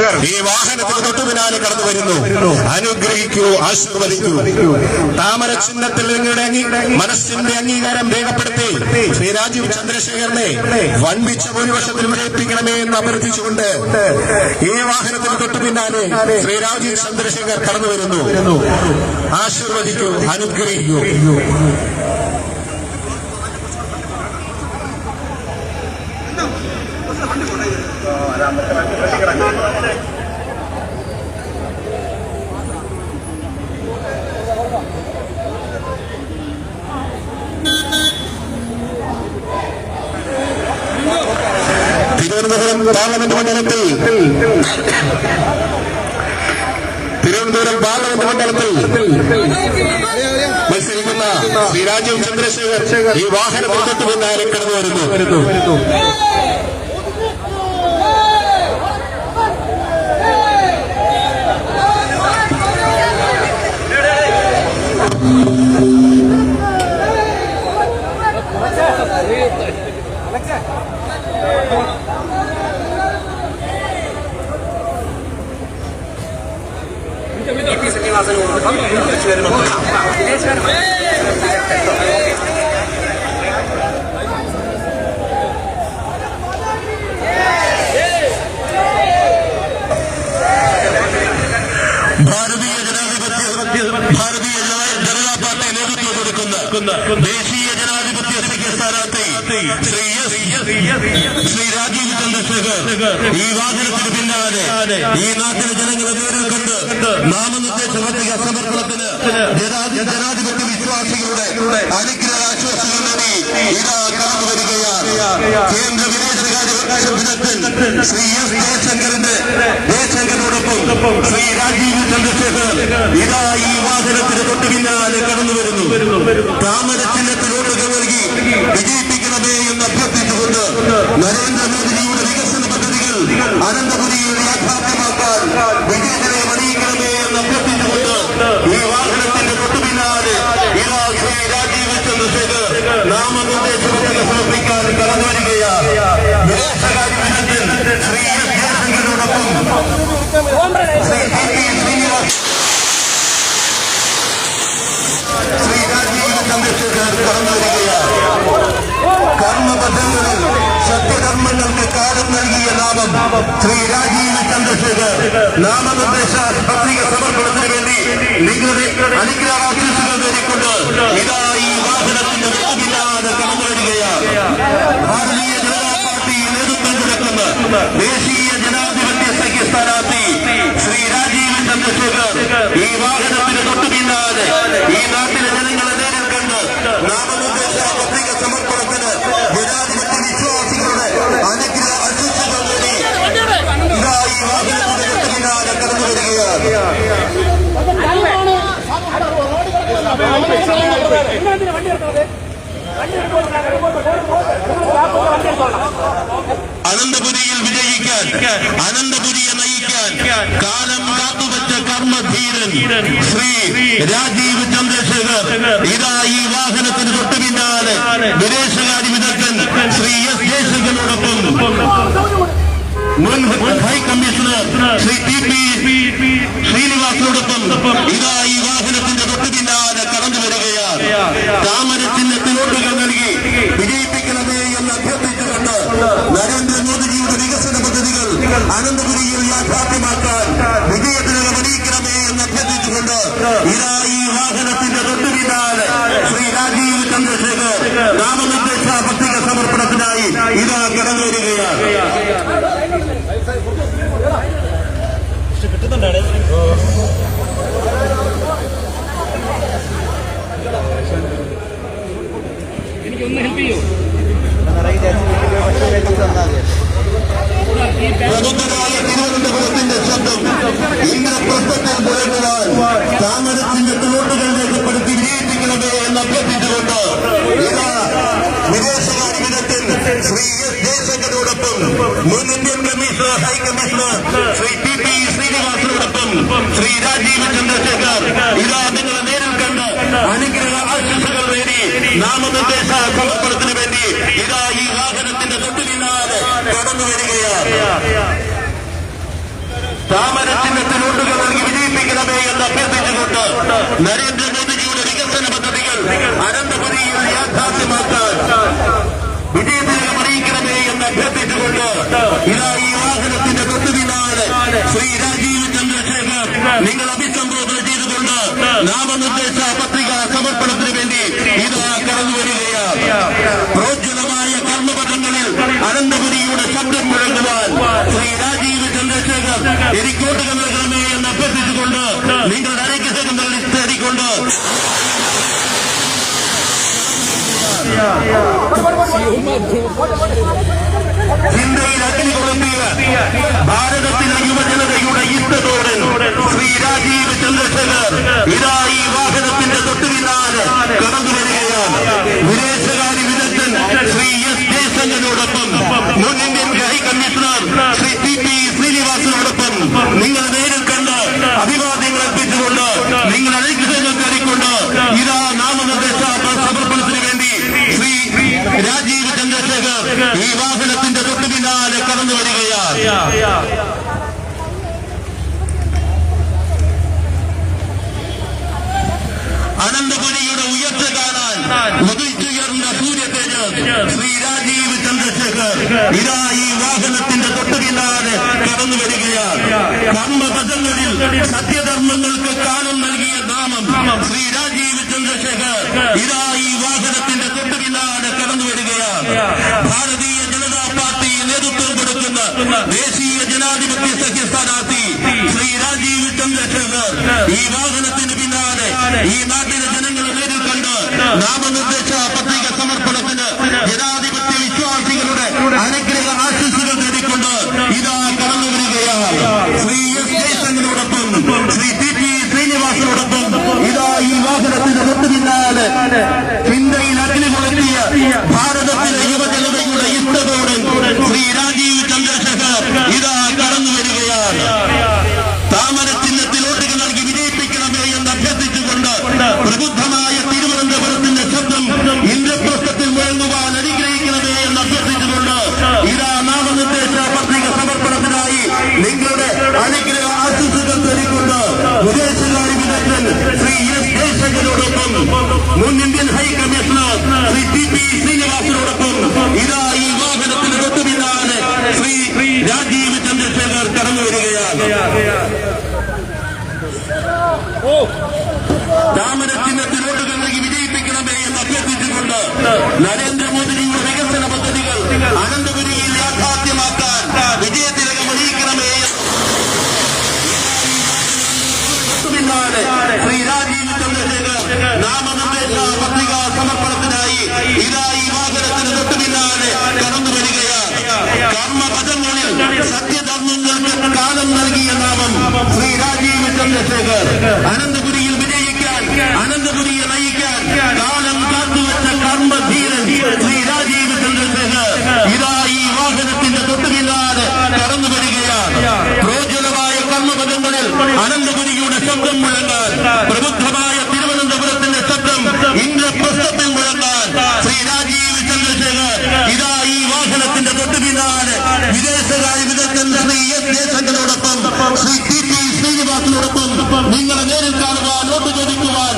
ഈ വാഹനത്തിന് തൊട്ടു പിന്നാലെ കടന്നു വരുന്നു. അനുഗ്രഹിക്കൂ ആശീർവദിക്കൂ. താമര ചിഹ്നത്തിൽ നിങ്ങളുടെ മനസ്സിന്റെ അംഗീകാരം രേഖപ്പെടുത്തി. ശ്രീ രാജീവ് ചന്ദ്രശേഖരനെ വൻപിച്ച ഭൂരിപക്ഷത്തിൽ വിജയിപ്പിക്കണമേ എന്ന് അഭ്യർത്ഥിച്ചുകൊണ്ട് ഈ വാഹനത്തിന് തൊട്ടു പിന്നാലെ ശ്രീ രാജീവ് ചന്ദ്രശേഖർ കടന്നു വരുന്നു. ആശീർവദിക്കൂ അനുഗ്രഹിക്കൂ. തിരുവനന്തപുരം പാർലമെന്റ് മണ്ഡലത്തിൽ തിരുവനന്തപുരം പാർലമെന്റ് മണ്ഡലത്തിൽ മത്സരിക്കുന്ന ശ്രീ രാജീവ് ചന്ദ്രശേഖർ ഈ വാഹനത്തിൽ തൊട്ട് പിന്നാലെ കടന്നു വരുന്നു. ഭാരതീയ ജനാധിപത്യ ഭാരതീയ ജന- ജനതാ പാർട്ടി നേതൃത്വം കൊടുക്കുന്ന ദേശീയ ജനാധിപത്യ സഖ്യ സ്ഥാനാർത്ഥി ശ്രീ എസ് ശ്രീ രാജീവ് ചന്ദ്രശേഖർ ഈ വാഹനത്തിന് പിന്നാലെ ഈ നാട്ടിലെ ജനങ്ങളെ നേരിൽ കണ്ട് നാമനിർദ്ദേശ പത്രിക സമർപ്പണത്തിന് ജനാധി- ജനാധിപത്യ വിശ്വാസികളുടെ അനുഗ്രഹ ആശ്വാസങ്ങൾ നൽകി ഇതാ കടന്നു വരികയാണ്. കേന്ദ്ര വിദേശകാര്യ വിദഗ്ധൻ ശ്രീ എസ് ജയശങ്കറിന്റെ ജയശങ്കറിനോടൊപ്പം ശ്രീ രാജീവ് ചന്ദ്രശേഖർ ഇതാ ഈ വാഹനത്തിന് തൊട്ടു പിന്നാലെ കടന്നു വരുന്നു. താമര ചിഹ്നത്തിലോട്ടുകൾ നൽകി അഭ്യർത്ഥിച്ചുകൊണ്ട് നരേന്ദ്രമോദിജിയുടെ വികസന പദ്ധതികൾ അനന്തപുരിയിൽ യാഥാർത്ഥ്യമാക്കാൻ വിജയനെ അണിയിക്കണമേ എന്ന് അഭ്യർത്ഥിച്ചുകൊണ്ട് ഈ വാഹനത്തിന്റെ തൊട്ടുപിന്നാലെ രാജീവ് ചന്ദ്രശേഖർ നാമനിർദ്ദേശ പത്രിക സമർപ്പിക്കാൻ കടന്നു വരികയാണ് വിദേശകാര്യ വിദഗ്ധൻ ശ്രീ ജയശങ്കറിനോടൊപ്പം ശ്രീ ശ്രീനിവാസ് ശ്രീ രാജീവ് ചന്ദ്രശേഖർ കടന്നു വരികയാണ് സത്യകർമ്മങ്ങൾക്ക് കാലം നൽകിയ നാമം ശ്രീ രാജീവ് ചന്ദ്രശേഖർ. നാമനിർദ്ദേശ പത്രിക സമർപ്പണത്തിന് വേണ്ടി നിങ്ങളുടെ അനുഗ്രഹാശിസുകൾ നേടിക്കൊണ്ട് ഇതാ ഈ വാഹനത്തിന്റെ പിന്നാലെ കടന്നു വരികയാണ്. ഭാരതീയ ജനതാ പാർട്ടി നേതൃത്വം കൊടുക്കുന്ന ദേശീയ ജനാധിപത്യ സഖ്യ സ്ഥാനാർത്ഥി ശ്രീ രാജീവ് ചന്ദ്രശേഖർ ഈ വാഹനത്തിന് തൊട്ടുപിന്നാലെ ഈ നാട്ടിലെ ജനങ്ങളെ നേരിൽ കണ്ട് നാമനിർദ്ദേശ അനന്തപുരിയിൽ വിജയിക്കാൻ അനന്തപുരിയെ നയിക്കാൻ കാലം കാത്തുവച്ച കർമ്മധീരൻ ശ്രീ രാജീവ് ചന്ദ്രശേഖർ. ഇതാ ഈ വാഹനത്തിന് തൊട്ടു പിന്നാലെ വിദേശകാര്യ വിദഗ്ധൻ ശ്രീ എസ് ജയശങ്കറിനോടൊപ്പം മുൻ high commissioner Shri T P ശ്രീനിവാസിനോടൊപ്പം ഇതാ ഈ വാഹനത്തിന്റെ തൊട്ടു പിന്നാലെ കടന്നു വരികയാണ്. താമര ചിഹ്നത്തിനോട്ടുകൾ നൽകി വിജയിപ്പിക്കണമേ എന്ന് അഭ്യർത്ഥിച്ചുകൊണ്ട് നരേന്ദ്രമോദിജിയുടെ വികസന പദ്ധതികൾ അനന്തപുരിയിൽ യാഥാർത്ഥ്യമാക്കാൻ വിജയത്തിന് അണിയിക്കണമേ എന്ന് അഭ്യർത്ഥിച്ചുകൊണ്ട് ഇതാ ഈ വാഹനത്തിന്റെ തൊട്ടു പിന്നാലെ ശ്രീ രാജീവ് ചന്ദ്രശേഖർ നാമനിർദ്ദേശ പ്രബുദ്ധരായ ഇതാ ഈ വാഹനത്തിന്റെ തൊട്ടുപിന്നാലെ ശ്രീ രാജീവ് ചന്ദ്രശേഖർ നിങ്ങൾ അഭിസംബോധന ചെയ്തുകൊണ്ട് നാമനിർദ്ദേശ പത്രിക സമർപ്പണത്തിന് വേണ്ടി ഇതാ കടന്നു വരികയാണ്. പ്രോജ്വലമായ കർമ്മപഥങ്ങളിൽ അനന്തപുരിയുടെ ശബ്ദം മുഴങ്ങുവാൻ ശ്രീ രാജീവ് ചന്ദ്രശേഖർ എനിക്കോട്ടുകൾ നൽകണമേ എന്ന് അഭ്യർത്ഥിച്ചുകൊണ്ട് നിങ്ങളുടെ ഐക്യസേഖരം തേടിക്കൊണ്ട് ചിന്തയിൽ അഗ്നി കൊളുത്തിയ ഭാരതത്തിലെ യുവജനതയുടെ ഇഷ്ടത്തോടൻ ശ്രീ രാജീവ് ചന്ദ്രശേഖർ ഇതാ ഈ വാഹനത്തിന്റെ തൊട്ടുപിന്നാലെ കടന്നു വരികയാണ് വിദേശകാര്യ വിദഗ്ധൻ ശ്രീ എസ് ജയശങ്കറിനോടൊപ്പം മുൻ Indian high commissioner Shri T P ശ്രീനിവാസനോടൊപ്പം നിങ്ങൾ നേരിൽ കണ്ട് അഭിവാദ്യങ്ങൾ അർപ്പിച്ചുകൊണ്ട് നിങ്ങൾ ഐക്യസേന കയറിക്കൊണ്ട് ഇതാ നാമനിർദ്ദേശ സമർപ്പണത്തിന് വേണ്ടി ശ്രീ രാജീവ് ചന്ദ്രശേഖർ ഈ വാഹനത്തിന്റെ തൊട്ടു പിന്നാലെ കടന്നു വരികയാണ് അനന്തപുരിയുടെ ഉയർച്ച കാണാൻ ഉദിച്ചുയർന്ന സൂര്യ തേജസ് ശ്രീ രാജീവ് ചന്ദ്രശേഖർ ഇതാ ഈ വാഹനത്തിന്റെ തൊട്ടുകില്ലാതെ കടന്നു വരികയാണ് കർമ്മപഥങ്ങളിൽ സത്യധർമ്മങ്ങൾക്ക് കാലം നൽകിയ നാമം. ശ്രീ രാജീവ് ചന്ദ്രശേഖർ ഇതാ ഈ വാഹനത്തിന്റെ തൊട്ടുകില്ലാതെ കടന്നു വരികയാണ് ഭാരതീയ ജനതാ പാർട്ടി നേതൃത്വം കൊടുക്കുന്ന ദേശീയ ജനാധിപത്യ സഖ്യ സ്ഥാനാർത്ഥി ശ്രീ രാജീവ് ചന്ദ്രശേഖർ. ഈ വാഹനത്തിന് പിന്നാലെ ഈ നാട്ടിലെ ജനങ്ങളെ നേരിൽ കണ്ട് നാമനിർദ്ദേശ പത്രിക സമർപ്പണത്തിന് ജനാധിപത്യ വിശ്വാസികളുടെ അനുഗ്രഹ ആശംസകൾ നേടിക്കൊണ്ട് ഇതാ കടന്നു വരികയാണ് ശ്രീ എസ് ജയശങ്കറിനോടൊപ്പം ശ്രീ ടി പി ശ്രീനിവാസനോടൊപ്പം ഇതാ ഈ വാഹനത്തിന് തൊട്ടു പിന്നാലെ ചിന്തയിൽ അഗ്നി കൊളുത്തിയ ഭാരതത്തിലെ യുവജനതയുടെ ഇഷ്ടത്തോടെ ശ്രീ രാജീവ് ചന്ദ്രശേഖർ ഇതാ കടന്നു വരികയാണ് താമരചിഹ്നത്തിൽ വോട്ടുകൾ നൽകി വിജയിപ്പിക്കണമേ എന്ന് അഭ്യർത്ഥിച്ചുകൊണ്ട് പ്രബുദ്ധമായ തിരുവനന്തപുരത്തിന്റെ ശബ്ദം ഇന്ദ്രപ്രസ്ഥത്തിൽ മുഴങ്ങുവാൻ അനുഗ്രഹിക്കണമേ എന്ന് അഭ്യർത്ഥിച്ചുകൊണ്ട് ഇതാ നാമനിർദ്ദേശ പത്രിക സമർപ്പണത്തിനായി നിങ്ങളുടെ അനുഗ്രഹ ആശംസകൾ തേടിക്കൊണ്ട് വിദേശകാര്യ വിദഗ്ധൻ ശ്രീ എസ് ജയശങ്കരോടൊപ്പം മുൻ Indian high commissioner Shri T P ശ്രീനിവാസനോടൊപ്പം ഇതാ ഈ വാഹനത്തിന് തൊട്ടു പിന്നാലെ ശ്രീ രാജീവ് ചന്ദ്രശേഖർ കടന്നു വരികയാണ് താമരചിഹ്നത്തിൽ വോട്ടുകൾ നൽകി വിജയിപ്പിക്കണമേ എന്ന് അഭ്യർത്ഥിച്ചുകൊണ്ട് നരേന്ദ്രമോദിജിയുടെ വികസന പദ്ധതികൾ അനന്തപുരിയിൽ യാഥാർത്ഥ്യമാക്കാൻ വിജയത്തിലകം അറിയിക്കണമേ ശ്രീ രാജീവ് ചന്ദ്രശേഖർ നാമനിർദ്ദേശ പത്രിക സമർപ്പണത്തിനായി ഇതാ ഈ വാഹനത്തിന് തൊട്ടുപിന്നാലെ കടന്നു വരികയാണ്. കർമ്മപദങ്ങളിൽ സത്യധർമ്മങ്ങൾക്ക് കാലം നൽകിയ നാമം ശ്രീ രാജീവ് ചന്ദ്രശേഖർ. അനന്തപുരിയിൽ വിജയിക്കാൻ അനന്തപുരിയെ നയിക്കാൻ കാലം കാത്തുവച്ച കർമ്മധീരൻ ശ്രീ രാജീവ് ചന്ദ്രശേഖർ ഇതാ ഈ വാഹനത്തിന്റെ തൊട്ടു പിന്നാലെ കടന്നു വരികയാണ് പ്രോജ്വലമായ കർമ്മപഥങ്ങളിൽ അനന്തപുരിയുടെ ശബ്ദം മുഴങ്ങാൻ പ്രബുദ്ധമായ തിരുവനന്തപുരത്തിന്റെ ശബ്ദം ഇന്ദ്രപ്രസ്ഥത്തിൽ മുഴങ്ങാൻ ശ്രീ രാജീവ് ചന്ദ്രശേഖർ ഇതാ ഈ വാഹനത്തിന്റെ തൊട്ടു പിന്നാലെ വിദേശകാര്യ വിദഗ്ധൻ ശ്രീ എസ് ജയശങ്കരോടൊപ്പം ശ്രീ ടി പി ശ്രീനിവാസനോടൊപ്പം നിങ്ങളെ നേരിൽ കാണുവാൻ വോട്ട് ചോദിക്കുവാൻ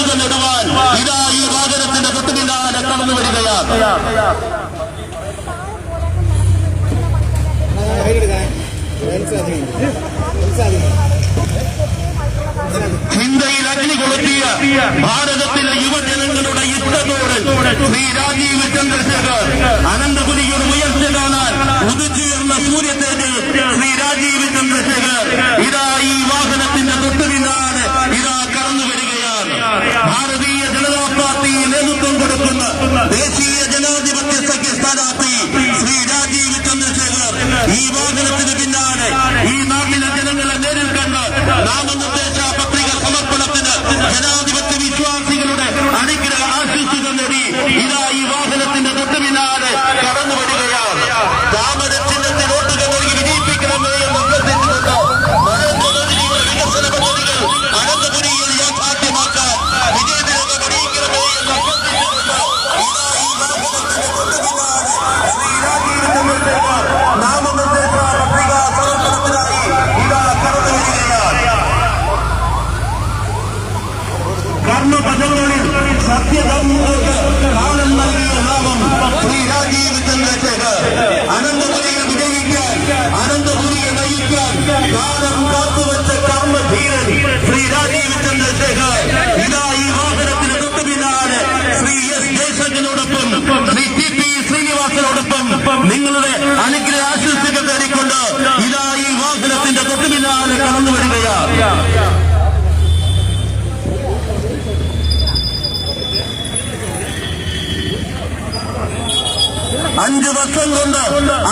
ആശംസകൾ ഇടുവാൻ ഇതാ ഈ വാഹനത്തിന്റെ തൊട്ടു പിന്നാലെ കടന്നു വരികയാണ്. ഇന്ത്യയിൽ അഗ്നി കൊളുത്തിയ ഭാരതത്തിലെ യുവജനങ്ങളുടെ യുദ്ധത്തോട് ശ്രീ രാജീവ് ചന്ദ്രശേഖർ അനന്തപുരിയുടെ ഉയർച്ച കാണാൻ ഉദിച്ചുയർന്ന സൂര്യത്തേജ് ശ്രീ രാജീവ് ചന്ദ്രശേഖർ ഇതാ ഈ വാഹനത്തിന്റെ തൊട്ടു പിന്നാലെ ഇതാ കടന്നു വരികയാണ് ഭാരതീയ ജനതാ പാർട്ടി നേതൃത്വം കൊടുക്കുന്ന ദേശീയ ജനാധിപത്യ അഞ്ച് വർഷം കൊണ്ട്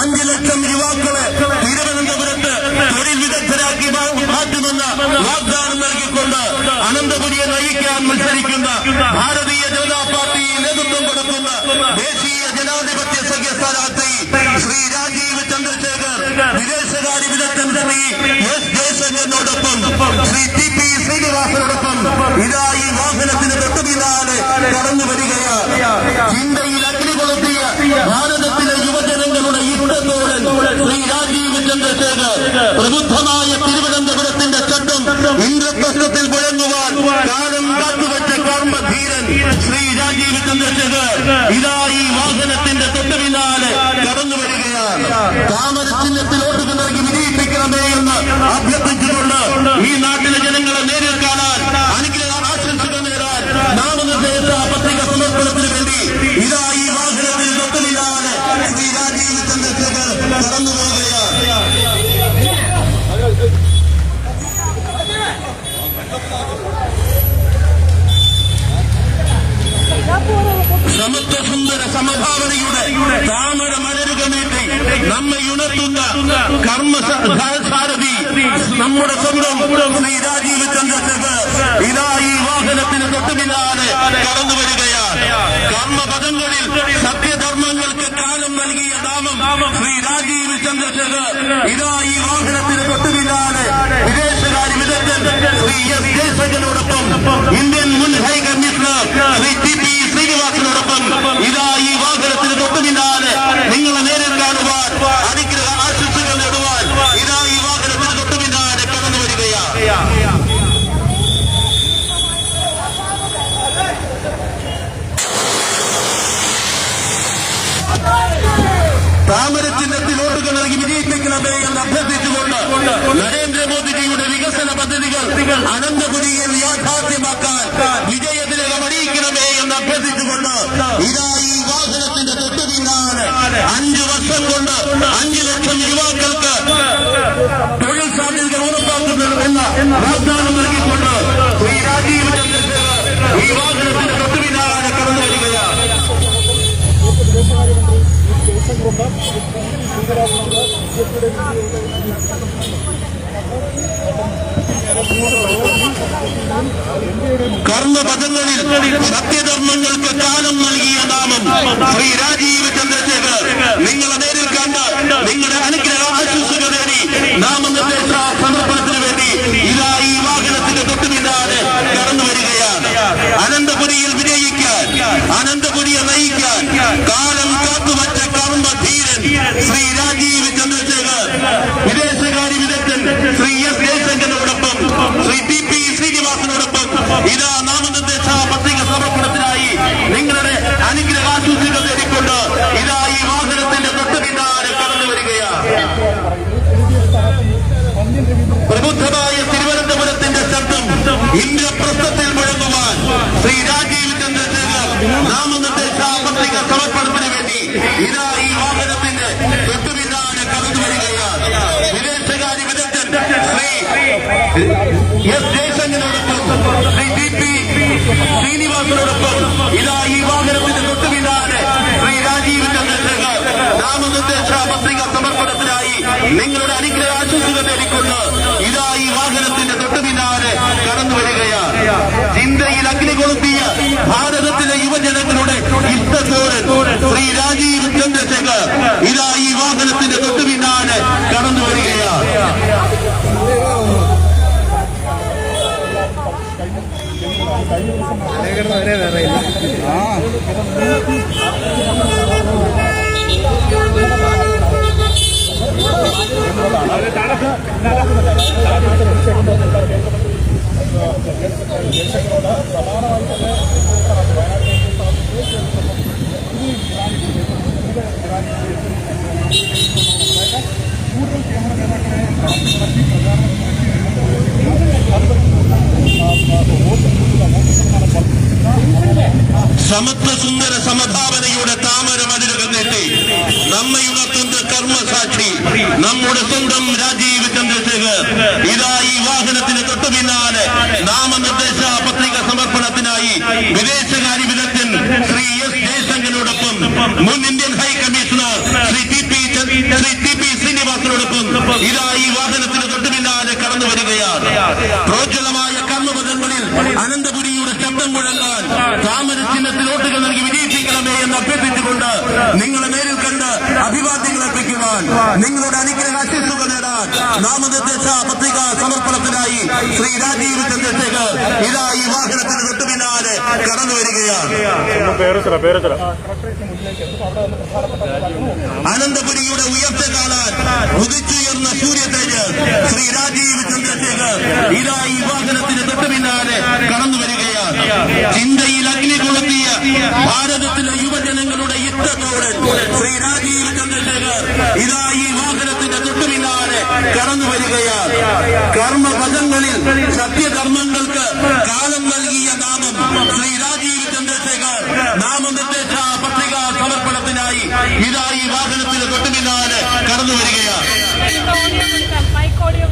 അഞ്ചു ലക്ഷം യുവാക്കളെ തിരുവനന്തപുരത്ത് തൊഴിൽ വിദഗ്ധരാക്കി മാറ്റുമെന്ന് വാഗ്ദാനം നൽകിക്കൊണ്ട് അനന്തപുരിയെ നയിക്കാൻ മത്സരിക്കുന്ന ഭാരതീയ ജനതാ പാർട്ടി നേതൃത്വം കൊടുക്കുന്ന ദേശീയ ജനാധിപത്യ സഖ്യ സ്ഥാനാർത്ഥി ശ്രീ രാജീവ് ചന്ദ്രശേഖർ വിദേശകാര്യ വിദഗ്ധൻ ശ്രീ എസ് ജയശങ്കറിനോടൊപ്പം ശ്രീ ടി പി ശ്രീനിവാസനോടൊപ്പം ഇതാ ഈ വാഹനത്തിന് തൊട്ടു പിന്നാലെ കടന്നു വരികയാണ്. ചിന്തയിൽ കൊളുത്തിയ ഭാരതത്തിലെ യുവജനങ്ങളുടെ ഇഷ്ടത്തോടൻ ശ്രീ രാജീവ് ചന്ദ്രശേഖർ പ്രബുദ്ധമായ തിരുവനന്തപുരത്തിന്റെ ചട്ടം ഇന്ദ്രപ്രശ്നത്തിൽ മുഴങ്ങുവാൻ കാലം കാത്തുവച്ച കർമ്മധീരൻ ശ്രീ രാജീവ് ചന്ദ്രശേഖർ ഇതാ ഈ വാഹനത്തിന്റെ തൊട്ടു പിന്നാലെ കടന്നു വരികയാണ് താമരചിഹ്നത്തിൽ വോട്ടുകൾ നൽകി വിജയിപ്പിക്കണമേ എന്ന് അഭ്യർത്ഥിച്ചുകൊണ്ട് ഈ നാട്ടിലെ ജനങ്ങളെ നേരിൽ കാണാൻ അനുഗ്രഹ ആശംസകൾ നേടാൻ നാമനിർദ്ദേശ പത്രിക സമർപ്പണത്തിന് വേണ്ടി ഇതാ ഈ വാഹനത്തിൽ തൊട്ടുപിന്നാലെ ശ്രീ രാജീവ് ചന്ദ്രശേഖർ കടന്നു പോവുകയാണ് സമത്വ സുന്ദര സമഭാവനയുടെ താമര മലരുക നീട്ടി നമ്മെ ഉണർത്തുന്ന കർമ്മ സാരഥി നമ്മുടെ സ്വന്തം ശ്രീ രാജീവ് ചന്ദ്രശേഖർ ഇതാ ഈ വാഹനത്തിന് തൊട്ടുപിന്നാലെ കടന്നു വരികയാണ്. കർമ്മപദങ്ങളിൽ സത്യധർമ്മങ്ങൾക്ക് കാലം നൽകിയ നാമം ശ്രീ രാജീവ് ചന്ദ്രശേഖർ ഇതാ ഈ വാഹനത്തിന് തൊട്ടുപിന്നാലെ വിദേശകാര്യ വിദഗ്ധൻ ശ്രീ എസ് ജയശങ്കറിനോടൊപ്പം ഇന്ത്യൻ മുൻ high commissioner Shri T P ശ്രീനിവാസനോടൊപ്പം ഇതാ ഈ വാഹനത്തിന് തൊട്ടു പിന്നാലെ നിങ്ങളെ നേരിൽ കാണുവാൻ അനുഗ്രഹ ആശംസകൾ നേടുവാൻ ഇതാ ഈ വാഹനത്തിന് തൊട്ടു പിന്നാലെ കടന്നു വരികയാണ് താമരചിഹ്നത്തിൽ വോട്ടുകൾ നൽകി വിജയിപ്പിക്കണമേ എന്ന് അഭ്യർത്ഥിച്ചുകൊണ്ട് നരേന്ദ്രമോദിജിയുടെ വികസന പദ്ധതികൾ അനന്തപുരിയിൽ യാഥാർത്ഥ്യമാക്കാൻ വിജയത്തിലകം അണിയിക്കണമേ എന്ന് അഭ്യർത്ഥിച്ചുകൊണ്ട് ഇതാ ഈ വാഹനത്തിന്റെ തൊട്ടു പിന്നാലെ അഞ്ചു വർഷം കൊണ്ട് അഞ്ചു ലക്ഷം യുവാക്കൾക്ക് തൊഴിൽ സാധ്യതകൾ ഉറപ്പാക്കുന്നു എന്ന വാഗ്ദാനം നൽകിക്കൊണ്ട് ശ്രീ രാജീവ് ചന്ദ്രശേഖർ ഈ വാഹനത്തിന്റെ തൊട്ടു പിന്നാലെ കടന്നു വരികയാണ് കർമ്മപദങ്ങളിൽ സത്യധർമ്മങ്ങൾക്ക് കാലം നൽകിയ നാമം ശ്രീ രാജീവ് ചന്ദ്രശേഖർ നിങ്ങളെ നേരിൽ കണ്ട് നിങ്ങളുടെ അനുഗ്രഹ ആശംസകൾ നേടി നാമനിർദ്ദേശ സമർപ്പണത്തിന് വേണ്ടി ഇതാ ഈ വാഹനത്തിന്റെ തൊട്ടു കടന്നു വരികയാണ്. അനന്തപുരിയിൽ വിജയിക്കാൻ അനന്തപുരിയെ നയിക്കാൻ കാലം കാത്തുവച്ച നിങ്ങളുടെ അനുഗ്രഹ ആശംസകൾ എനിക്കുണ്ട് ഇതാ ഈ വാഹനത്തിന്റെ തൊട്ടു പിന്നാലെ കടന്നു വരികയാണ്. ചിന്തയിൽ അഗ്നി കൊളുത്തിയ ഭാരതത്തിലെ യുവജനങ്ങളുടെ ഇഷ്ടത്തോരൻ ശ്രീ രാജീവ് ചന്ദ്രശേഖർ ഇതാ ഈ വാഹനത്തിന്റെ തൊട്ടു പിന്നാലെ കടന്നു വരികയാണ്. വേറെ ആ. ജനശക്തിയോട് സമാനമായി തന്നെ കൂടുതൽ കേന്ദ്ര നേതാക്കളെ നടത്തി പ്രചാരണം സമത്വസുന്ദര സമഭാവനയുടെ നമ്മുടെ സ്വന്തം രാജീവ് ചന്ദ്രശേഖർ ഇതാ ഈ വാഹനത്തിന് തൊട്ടു പിന്നാലെ നാമനിർദ്ദേശ പത്രിക സമർപ്പണത്തിനായി വിദേശകാര്യ വിദഗ്ധൻ ശ്രീ എസ് ജയശങ്കറിനോടൊപ്പം മുൻ Indian high commissioner Shri T P ച- ശ്രീ ടി പി ശ്രീനിവാസനോടൊപ്പം ഇതാ ഈ വാഹനത്തിന് തൊട്ടു പിന്നാലെ കടന്നു വരികയാണ് പ്രോജ്വലമായ കർമ്മപദങ്ങളിൽ അനന്തപുരിയുടെ ശബ്ദം മുഴങ്ങാൻ താമര ചിഹ്നത്തിൽ വോട്ടുകൾ നൽകി വിജയിപ്പിക്കണമേ എന്ന് അഭ്യർത്ഥിച്ചുകൊണ്ട് നിങ്ങളെ നേരിൽ കണ്ട് അഭിവാദ്യങ്ങൾ അർപ്പിക്കുവാൻ നിങ്ങളുടെ അനുഗ്രഹ ആശിസുകൾ നേടാൻ നാമനിർദ്ദേശ പത്രിക സമർപ്പണത്തിനായി ശ്രീ രാജീവ് ചന്ദ്രശേഖർ ഇതാ ഈ വാഹനത്തിന് തൊട്ടു പിന്നാലെ കടന്നു വരികയാണ്. അനന്തപുരിയുടെ ഉയർച്ച കാണാൻ ഉദിച്ചുയർന്ന സൂര്യ തേജസ് ശ്രീ രാജീവ് ചന്ദ്രശേഖർ ഇതാ ഈ വാഹനത്തിന് തൊട്ടു പിന്നാലെ കടന്നു വരികയാണ്. ചിന്തയിൽ അഗ്നി കൊളുത്തിയ ഭാരതത്തിലെ യുവജനങ്ങളുടെ ഇഷ്ടത്തോടെ ശ്രീ രാജീവ് ചന്ദ്രശേഖർ ഇതാ കടന്നു വരികയാണ്. കർമ്മപദങ്ങളിൽ സത്യകർമ്മങ്ങൾക്ക് കാലം നൽകിയ നാമം ശ്രീ രാജീവ് ചന്ദ്രശേഖർ നാമനിർദ്ദേശ പത്രിക സമർപ്പണത്തിനായി ഇതാ ഈ വാഹനത്തിന് തൊട്ടു പിന്നാലെ കടന്നു വരികയാണ്. മൈക്ക് ഓഡിയോ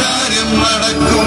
നടക്കും നടക്കും.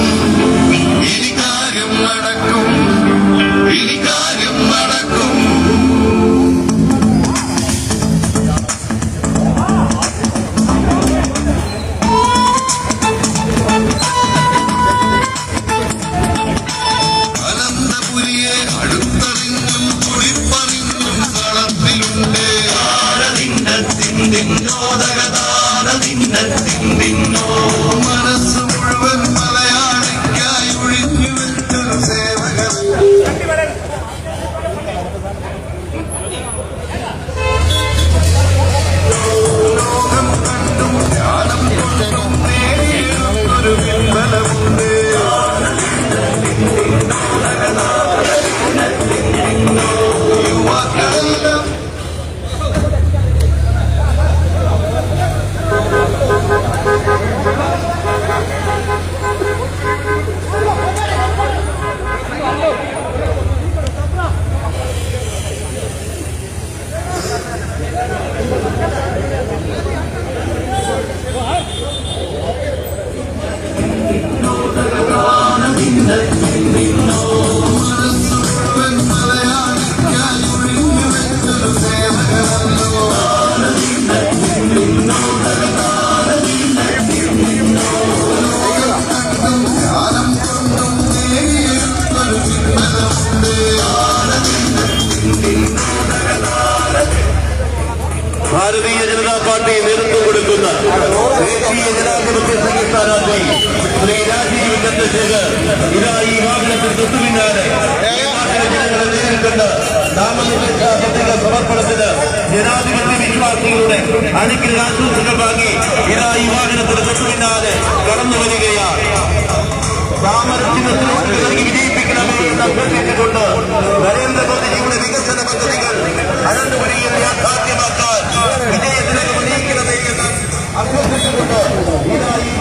ഭാരതീയ ജനതാ പാർട്ടി നേതൃത്വം കൊടുക്കുന്ന ദേശീയ ജനാധിപത്യ സംഘ സ്ഥാനാർത്ഥി ശ്രീ രാജീവ് ചന്ദ്രശേഖർ ഇതാ ഈ വാഹനത്തിൽ തൊട്ടു പിന്നാലെ ഈ നാട്ടിലെ ജനങ്ങളെ നേരിൽ നാമനിർദ്ദേശ പത്രിക സമർപ്പണത്തിന് ജനാധിപത്യ വിശ്വാസികളുടെ അനുഗ്രഹാശംസകൾ വാങ്ങി ഇതാ ഈ വാഹനത്തിന് തൊട്ടുപിന്നാലെ കടന്നു വരികയാണ്. താമരത്തിന് നൽകി വിജയിപ്പിക്കണമേ എന്ന് അഭ്യർത്ഥിച്ചുകൊണ്ട് നരേന്ദ്രമോദിജിയുടെ വികസന പദ്ധതികൾ അനന്തപുരിയിൽ യാഥാർത്ഥ്യമാക്കാൻ വിജയത്തിലേക്ക് വിജയിക്കണമേ എന്ന് അഭ്യർത്ഥിച്ചുകൊണ്ട് ഇതാ ഈ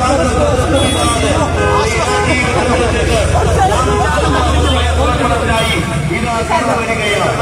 സമർപ്പണത്തിനായി ഇതാ കടന്നു വരികയാണ്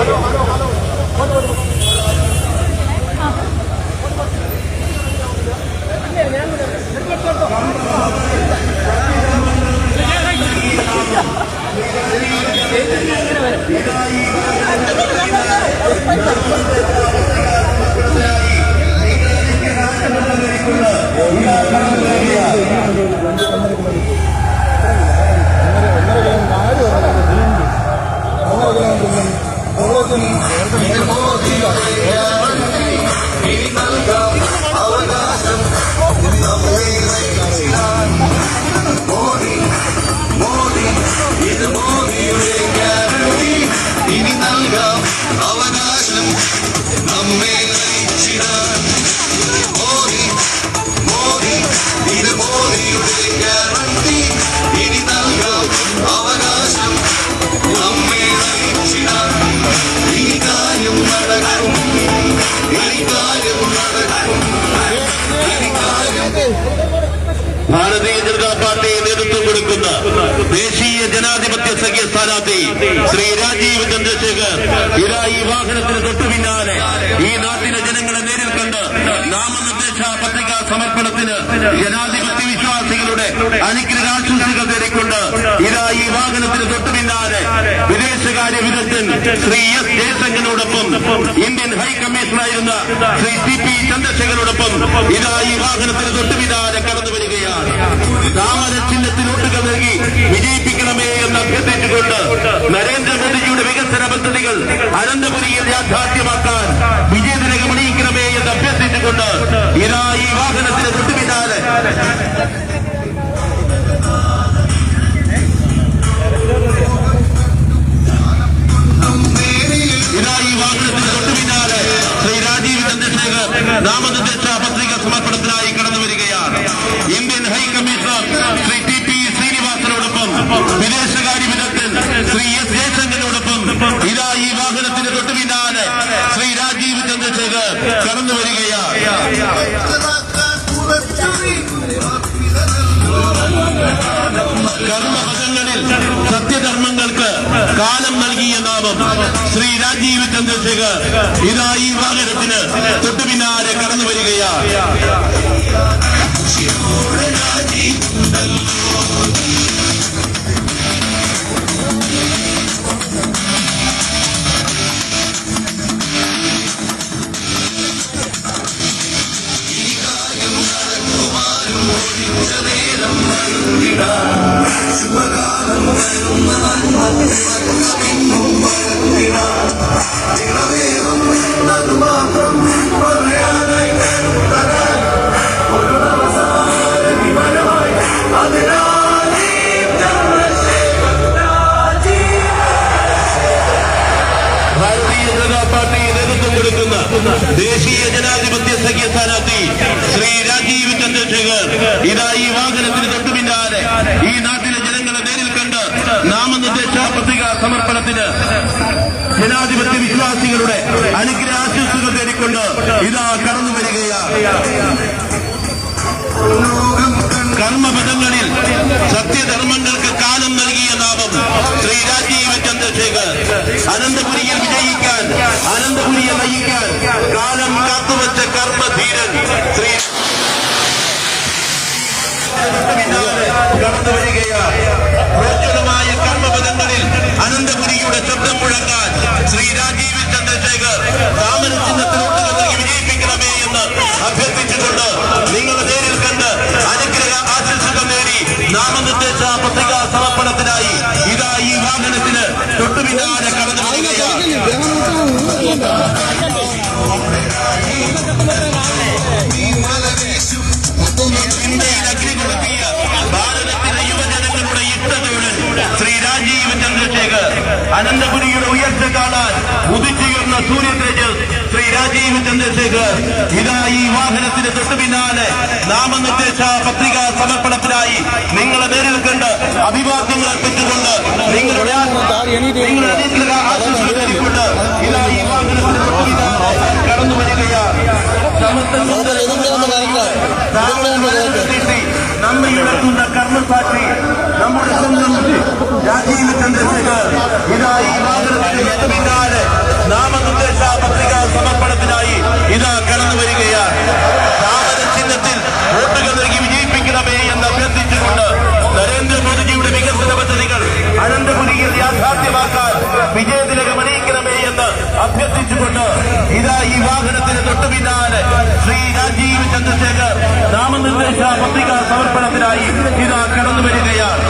സ്ഥാനാർത്ഥി ശ്രീ രാജീവ് ചന്ദ്രശേഖർ. ഇതാ ഈ വാഹനത്തിന് തൊട്ടു പിന്നാലെ ഈ നാട്ടിലെ ജനങ്ങളെ നേരിൽ കണ്ട് നാമനിർദ്ദേശ പത്രിക സമർപ്പണത്തിന് ജനാധിപത്യ വിശ്വാസികളുടെ അനുഗ്രഹാശംസകൾ തേടിക്കൊണ്ട് ഇതാ ഈ വാഹനത്തിന് തൊട്ടു പിന്നാലെ വിദേശകാര്യ വിദഗ്ധൻ ശ്രീ എസ് ജയശങ്കറിനോടൊപ്പം ഇന്ത്യൻ ഹൈക്കമ്മീഷണറായിരുന്ന ശ്രീ സി പി ചന്ദ്രശേഖരോടൊപ്പം ഇതാ ഈ വാഹനത്തിന് തൊട്ടു പിന്നാലെ കടന്നു വരികയാണ്. താമര നൽകി വിജയിപ്പിക്കണമേ എന്ന് അഭ്യർത്ഥിച്ചുകൊണ്ട് നരേന്ദ്രമോദിജിയുടെ വികസന പദ്ധതികൾ അനന്തപുരിയിൽ യാഥാർത്ഥ്യമാക്കാൻ വിജയതിലകം അണിയിക്കണമേ എന്ന് അഭ്യർത്ഥിച്ചുകൊണ്ട് ഇതാ ഈ വാഹനത്തിന് തൊട്ടുപിന്നാലെ ശ്രീ രാജീവ് നാമനിർദ്ദേശ പത്രിക സമർപ്പണത്തിനായി കടന്നു വരികയാണ് ഇന്ത്യൻ ഹൈക്കമ്മീഷണർ ശ്രീ ടി പി വിദേശകാര്യ വിദഗ്ധൻ ശ്രീ എസ് ജയശങ്കറിനോടൊപ്പം ഇതാ ഈ വാഹനത്തിന് തൊട്ട് പിന്നാലെ ശ്രീ രാജീവ് ചന്ദ്രശേഖർ കടന്നു വരികയാണ്. സത്യധർമ്മങ്ങൾക്ക് കാലം നൽകിയ നാമം ശ്രീ രാജീവ് ചന്ദ്രശേഖർ ഇതാ ഈ വാഹനത്തിന് തൊട്ട് പിന്നാലെ കടന്നു വരികയാണ്. ഇതാ കടന്നു വരികയാണ്. കർമ്മപദങ്ങളിൽ സത്യധർമ്മങ്ങൾക്ക് കാലം നൽകിയ നാമം ശ്രീ രാജീവ് ചന്ദ്രശേഖർ. അനന്തപുരിയിൽ വിജയിക്കാൻ അനന്തപുരിയെ നയിക്കാൻ കാലം കാത്തുവച്ച കർമ്മധീരൻ ശ്രീ കടന്നു വരികയാണ്. പ്രോജ്വലമായ കർമ്മപദങ്ങളിൽ അനന്തപുരിയുടെ ശബ്ദം മുഴങ്ങാൻ ശ്രീ രാജീവ് ചന്ദ്രശേഖർ. താമര എന്ന് അഭ്യർത്ഥിച്ചുകൊണ്ട് നിങ്ങളെ നേരിൽ കണ്ട് അനുഗ്രഹ ആശംസകൾ നേടി നാമനിർദ്ദേശ പത്രിക സമർപ്പണത്തിനായി ഇതാ ഈ വാഹനത്തിന് തൊട്ടുപിന്നാലെ കടന്നു ശ്രീ രാജീവ് ചന്ദ്രശേഖർ അനന്തപുരിയുടെ ഉയർച്ച കാണാൻ ഉദിച്ചുയർന്ന സൂര്യ തേജസ് ശ്രീ രാജീവ് ചന്ദ്രശേഖർ ഇതാ ഈ വാഹനത്തിന് തൊട്ടു പിന്നാലെ നാമനിർദ്ദേശ പത്രിക സമർപ്പണത്തിനായി നിങ്ങളെ നേരിൽ കണ്ട് അഭിവാദ്യങ്ങൾ അർപ്പിച്ചുകൊണ്ട് നിങ്ങളുടെ അനുഗ്രഹ ഇതാ ഈ വാഹനത്തിന് തൊട്ടു പിന്നാലെ കടന്നു വരികയാണ്. സമത്വം നമ്മെ നടത്തുന്ന കർമ്മസാക്ഷി നമ്മുടെ സ്വന്തം രാജീവ് ചന്ദ്രശേഖർ. ഇതാ ഈ വാഹനത്തിന് പിന്നാലെ നാമനിർദ്ദേശ പത്രിക സമർപ്പണത്തിനായി ഇതാ കടന്നു വരികയാണ്. താമര ചിഹ്നത്തിൽ വോട്ടുകൾ നൽകി വിജയിപ്പിക്കണമേ എന്ന് അഭ്യർത്ഥിച്ചുകൊണ്ട് നരേന്ദ്രമോദിജിയുടെ വികസന പദ്ധതികൾ അനന്തപുരിയിൽ യാഥാർത്ഥ്യമാക്കാൻ വിജയതിലകം അണിയിക്കണമേ എന്ന് അഭ്യർത്ഥിച്ചുകൊണ്ട് ഇതാ ഈ വാഹനത്തിന് തൊട്ടു പിന്നാലെ ശ്രീ രാജീവ് ചന്ദ്രശേഖർ നാമനിർദ്ദേശ പത്രിക സമർപ്പണത്തിനായി ഇതാ കടന്നു വരികയാണ്.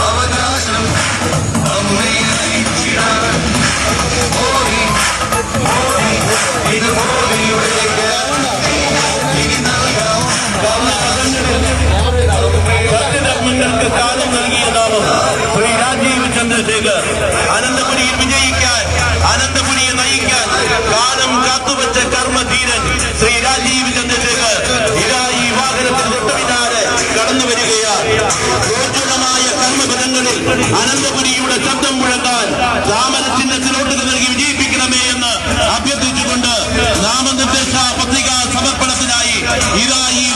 കാലം നൽകിയ നാമം ശ്രീ രാജീവ് ചന്ദ്രശേഖർ അനന്തപുരിയിൽ വിജയിക്കാൻ അനന്തപുരിയെ നയിക്കാൻ കാലം കാത്തുവച്ച കർമ്മധീരൻ ശ്രീ രാജീവ് ചന്ദ്രശേഖർ ഇതാ ഈ വാഹനത്തിൽ തൊട്ടു പിന്നാലെ കടന്നു വരികയാണ്. പ്രോജ്വലമായ കർമ്മപദങ്ങളിൽ അനന്തപുരിയുടെ ശബ്ദം മുഴങ്ങാൻ താമര ചിഹ്നത്തിലോട്ട് നൽകി വിജയിപ്പിക്കണമേ എന്ന് അഭ്യർത്ഥിച്ചുകൊണ്ട് നാമനിർദ്ദേശ പത്രികാ സമർപ്പണത്തിനായി ഇതാ ഈ